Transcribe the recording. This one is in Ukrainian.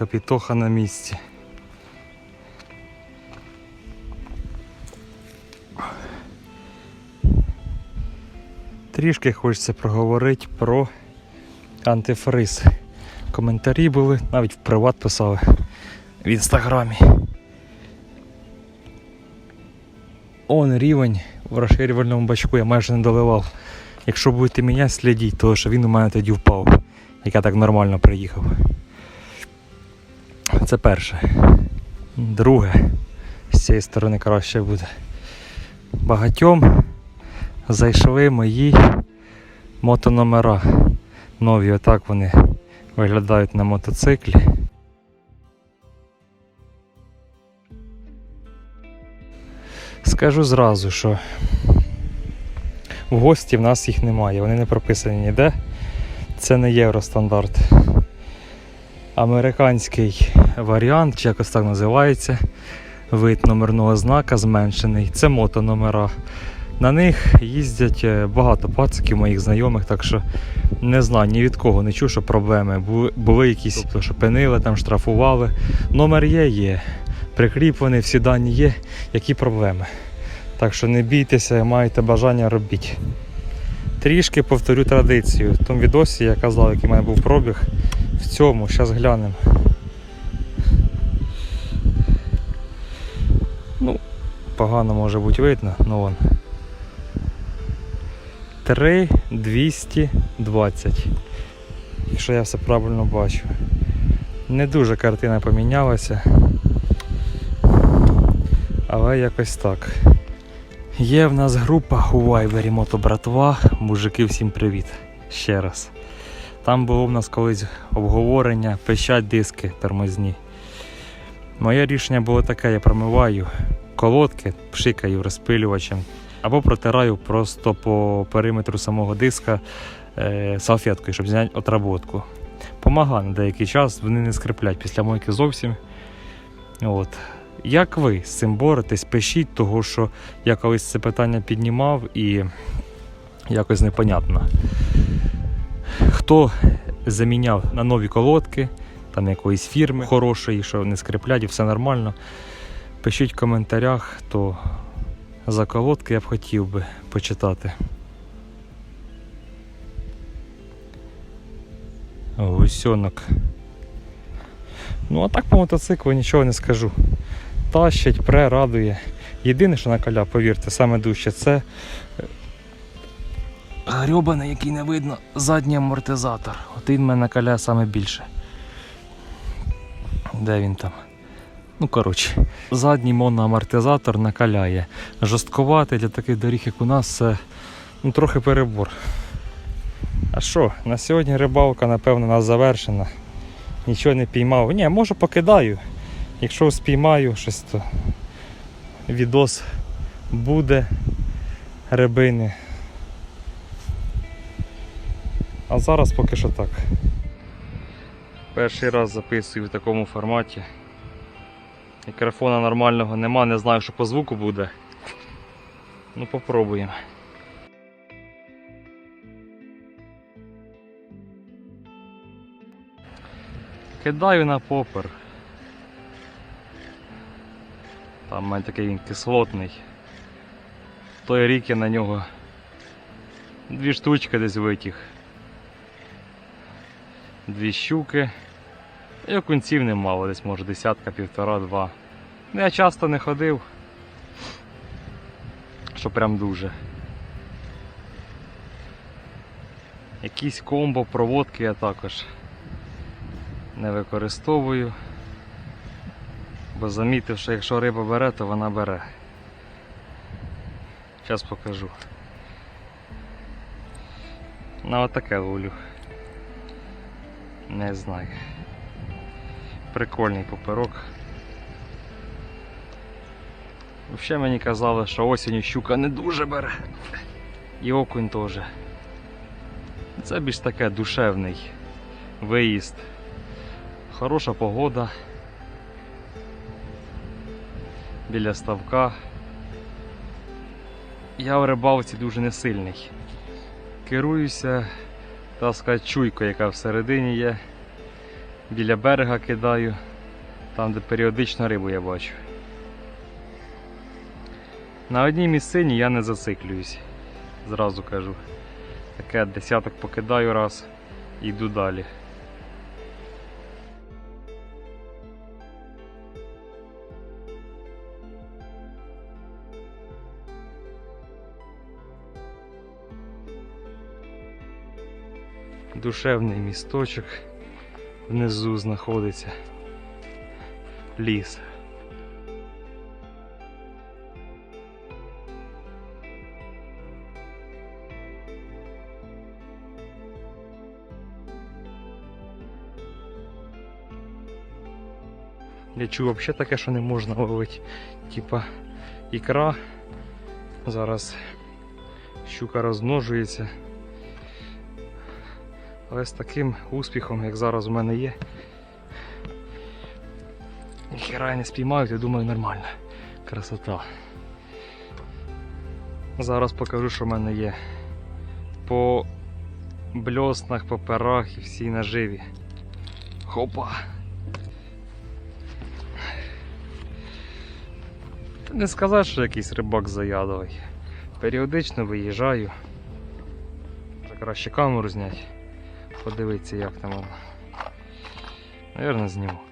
Капітоха на місці. Трішки хочеться проговорити про антифриз. Коментарі були, навіть в приват писали в інстаграмі. Он рівень в розширювальному бачку я майже не доливав. Якщо будете міняти, слідіть, тому що він у мене тоді впав, як я так нормально приїхав. Це перше. Друге, з цієї сторони краще буде. Багатьом зайшли мої мотономера. Нові, отак вони виглядають на мотоциклі. Скажу зразу, що в гості в нас їх немає, вони не прописані ніде. Це не євростандарт. Американський варіант, чи якось так називається, вид номерного знака зменшений. Це мотономера. На них їздять е, багато пациків моїх знайомих, так що не знаю ні від кого не чув, що проблеми. Були, були якісь, тобто, що пинили, там штрафували. Номер є, є. Прикріплений, всі дані є. Які проблеми? Так що не бійтеся, маєте бажання робіть. Трішки повторю традицію. В тому відосі я казав, який в мене був пробіг. В цьому, зараз глянемо. Ну, погано може бути видно, ну вон. 3220. Якщо я все правильно бачу. Не дуже картина помінялася. Але якось так. Є в нас група у Вайбері Мотобратва. Мужики, всім привіт. Ще раз. Там було в нас колись обговорення, пищать диски тормозні. Моє рішення було таке: я промиваю колодки, пшикаю розпилювачем або протираю просто по периметру самого диска е, салфеткою, щоб зняти отработку. Помагає на деякий час, вони не скриплять після мойки зовсім. От. Як ви з цим боретесь? Пишіть, того що я колись це питання піднімав і якось непонятно. Хто заміняв на нові колодки, там якоїсь фірми хорошої, що не скриплять і все нормально. Пишіть в коментарях, то за колодки я б хотів би почитати. Гусьонок. Ну а так по мотоциклу нічого не скажу. Тащить, пре, радує. Єдине, що накаля, повірте, саме дужче, це грьобаний, який не видно, задній амортизатор. От він мене накаляє саме більше. Де він там? Ну, коротше, задній моноамортизатор накаляє. Жорсткувати для таких доріг, як у нас, ну, трохи перебор. А що, на сьогодні рибалка, напевно, у нас завершена. Нічого не піймав. Ні, може покидаю. Якщо спіймаю щось, то відос буде рибини. А зараз поки що так. Перший раз записую в такому форматі. Мікрофона нормального нема, не знаю, що по звуку буде. Ну попробуємо. Кидаю на попер. Там у мене такий він кислотний. Той рік я на нього дві штучки десь витяг. Дві щуки. І окунців немало, десь може десятка, півтора-два. Я часто не ходив, що прям дуже. Якісь комбо, проводки я також не використовую. Бо замітив, що якщо риба бере, то вона бере. Зараз покажу. На отаке ловлю. Не знаю. Прикольний поперок. Взагалі мені казали, що осінню щука не дуже бере. І окунь теж. Це більш таке душевний виїзд. Хороша погода. Біля ставка. Я в рибалці дуже не сильний. Керуюся, так сказати, чуйкою, яка всередині є. біля берега кидаю, там де періодично рибу я бачу. На одній місцині я не зациклююсь, зразу кажу. Таке десяток покидаю раз і йду далі. Душевний місточок внизу знаходиться. Ліс. Я чув взагалі таке, що не можна ловити. Типа ікра. Зараз щука розмножується. Але з таким успіхом, як зараз у мене є, ніхіра я не спіймають, я думаю, нормально. Красота. Зараз покажу, що в мене є. По бльоснах, по перах і всій наживі. Хопа! Не сказати, що якийсь рибак заядовий. Періодично виїжджаю. Краще камеру зняти. Подивитися, як там воно. Наверно, зніму.